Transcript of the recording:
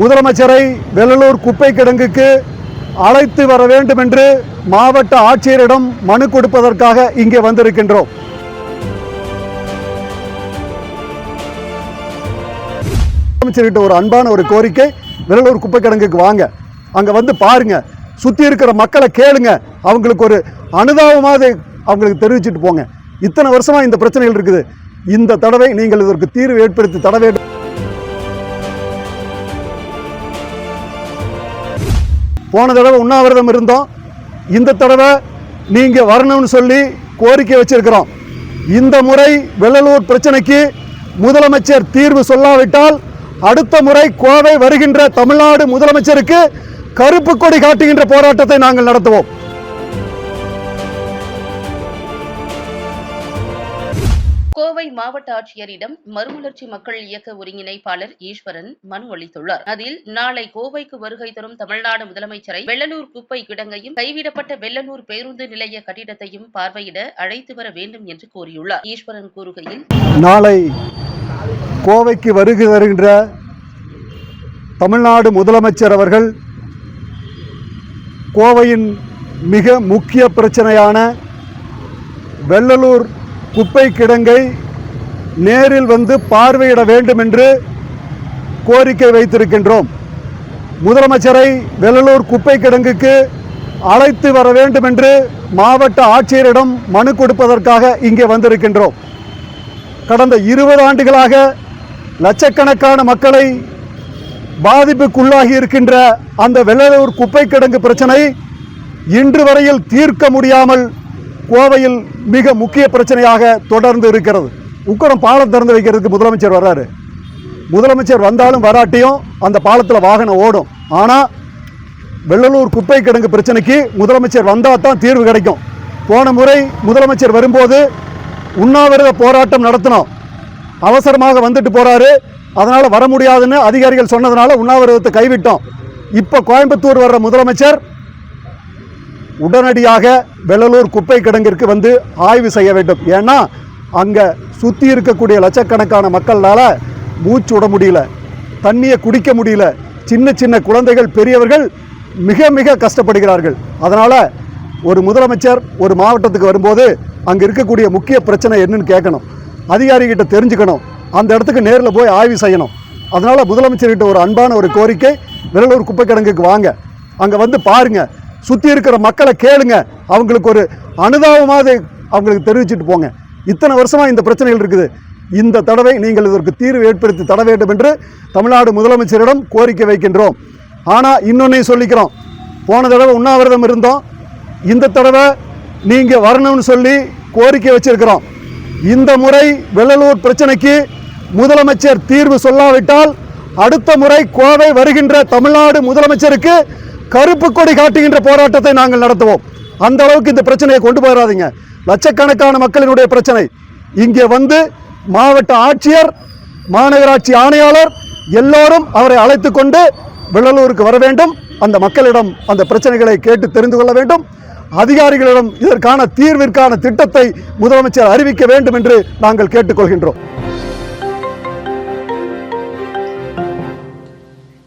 முதலமைச்சரை வெள்ளலூர் குப்பை கிடங்குக்கு அழைத்து வர வேண்டும் என்று மாவட்ட ஆட்சியரிடம் மனு கொடுப்பதற்காக இங்கே வந்திருக்கின்றோம். முதலமைச்சர்கிட்ட ஒரு அன்பான ஒரு கோரிக்கை வெள்ளலூர் குப்பை கிடங்குக்கு வாங்க. அங்க வந்து பாருங்க சுத்தி இருக்கிற மக்களை கேளுங்க. அவங்களுக்கு ஒரு அனுதாபமாவது அவங்களுக்கு தெரிவிச்சிட்டு போங்க. இத்தனை வருஷமா இந்த பிரச்சனைகள் இருக்குது. இந்த தடவை நீங்கள் இதற்கு தீர்வு ஏற்படுத்தி தர வேண்டும். போன தடவை உண்ணாவிரதம் இருந்தோம். இந்த தடவை நீங்கள் வரணும்னு சொல்லி கோரிக்கை வச்சிருக்கிறோம். இந்த முறை வெள்ளலூர் பிரச்சனைக்கு முதலமைச்சர் தீர்வு சொல்லாவிட்டால் அடுத்த முறை கோவை வருகின்ற தமிழ்நாடு முதலமைச்சருக்கு கருப்பு கொடி காட்டுகின்ற போராட்டத்தை நாங்கள் நடத்துவோம். மாவட்ட ஆட்சியரிடம் மறுமலர்ச்சி மக்கள் இயக்க ஒருங்கிணைப்பாளர் ஈஸ்வரன் மனு அளித்துள்ளார். அதில் நாளை கோவைக்கு வருகை தரும் தமிழ்நாடு முதலமைச்சரை வெள்ளலூர் குப்பை கிடங்கையும் கைவிடப்பட்ட வெள்ளலூர் பேருந்து நிலைய கட்டிடத்தையும் பார்வையிட அழைத்து வர வேண்டும் என்று கூறியுள்ளார் ஈஸ்வரன் கூறுகையில் நாளை கோவைக்கு வருகை தருகின்ற தமிழ்நாடு முதலமைச்சர் அவர்கள் கோவையின் மிக முக்கிய பிரச்சனையான வெள்ளலூர் குப்பை கிடங்கை நேரில் வந்து பார்வையிட வேண்டும் என்று கோரிக்கை வைத்திருக்கின்றோம். முதலமைச்சரை வெள்ளலூர் குப்பை கிடங்குக்கு அழைத்து வர வேண்டும் என்று மாவட்ட ஆட்சியரிடம் மனு கொடுப்பதற்காக இங்கே வந்திருக்கின்றோம். கடந்த இருபது ஆண்டுகளாக லட்சக்கணக்கான மக்களை பாதிப்புக்குள்ளாகி இருக்கின்ற அந்த வெள்ளலூர் குப்பை கிடங்கு பிரச்சனை இன்று வரையில் தீர்க்க முடியாமல் கோவையில் மிக முக்கிய பிரச்சனையாக தொடர்ந்து இருக்கிறது. உக்கடம் பாலம் திறந்து வைக்கிறதுக்கு முதலமைச்சர் வர்றாரு. முதலமைச்சர் வந்தாலும் வராட்டியும் அந்த பாலத்தில் வாகனம் ஓடும். ஆனால் வெள்ளலூர் குப்பை கிடங்கு பிரச்சனைக்கு முதலமைச்சர் வந்தால் தான் தீர்வு கிடைக்கும். போன முறை முதலமைச்சர் வரும்போது உண்ணாவிரத போராட்டம் நடத்தினோம். அவசரமாக வந்துட்டு போகிறாரு அதனால் வர முடியாதுன்னு அதிகாரிகள் சொன்னதுனால உண்ணாவிரதத்தை கைவிட்டோம். இப்போ கோயம்புத்தூர் வர்ற முதலமைச்சர் உடனடியாக வெள்ளலூர் குப்பை கிடங்கிற்கு வந்து ஆய்வு செய்ய வேண்டும். ஏன்னா அங்கே சுற்றி இருக்கக்கூடிய லட்சக்கணக்கான மக்களால் மூச்சு விட முடியல. தண்ணியை குடிக்க முடியல. சின்ன சின்ன குழந்தைகள் பெரியவர்கள் மிக மிக கஷ்டப்படுகிறார்கள். அதனால் ஒரு முதலமைச்சர் ஒரு மாவட்டத்துக்கு வரும்போது அங்கே இருக்கக்கூடிய முக்கிய பிரச்சனை என்னன்னு கேட்கணும். அதிகாரிகிட்ட தெரிஞ்சுக்கணும். அந்த இடத்துக்கு நேரில் போய் ஆய்வு செய்யணும். அதனால் முதலமைச்சர்கிட்ட ஒரு அன்பான ஒரு கோரிக்கை வெள்ளலூர் குப்பை கிடங்குக்கு வாங்க. அங்கே வந்து பாருங்கள் சுற்றி இருக்கிற மக்களை கேளுங்க. அவங்களுக்கு ஒரு அனுதாபமாக அவங்களுக்கு தெரிவிச்சிட்டு போங்க. இத்தனை வருஷமாக இந்த பிரச்சனைகள் இருக்குது. இந்த தடவை நீங்கள் இதற்கு தீர்வு ஏற்படுத்தி தர வேண்டும் என்று தமிழ்நாடு முதலமைச்சரிடம் கோரிக்கை வைக்கின்றோம். ஆனால் இன்னொன்னையும் சொல்லிக்கிறோம். போன தடவை உண்ணாவிரதம் இருந்தோம். இந்த தடவை நீங்கள் வரணும்னு சொல்லி கோரிக்கை வச்சிருக்கிறோம். இந்த முறை வெள்ளலூர் பிரச்சனைக்கு முதலமைச்சர் தீர்வு சொல்லாவிட்டால் அடுத்த முறை கோவை வருகின்ற தமிழ்நாடு முதலமைச்சருக்கு கருப்பு கொடி காட்டுகின்ற போராட்டத்தை நாங்கள் நடத்துவோம். அந்த அளவுக்கு இந்த பிரச்சனையை கொண்டு போயிடாதீங்க லட்சக்கணக்கான மக்களினுடைய பிரச்சனை. இங்கே வந்து மாவட்ட ஆட்சியர் மாநகராட்சி ஆணையாளர் எல்லோரும் அவரை அழைத்து கொண்டு வெள்ளலூருக்கு வர வேண்டும். அந்த மக்களிடம் அந்த பிரச்சனைகளை கேட்டு தெரிந்து கொள்ள வேண்டும். அதிகாரிகளிடம் இதற்கான தீர்விற்கான திட்டத்தை முதலமைச்சர் அறிவிக்க வேண்டும் என்று நாங்கள் கேட்டுக்கொள்கின்றோம்.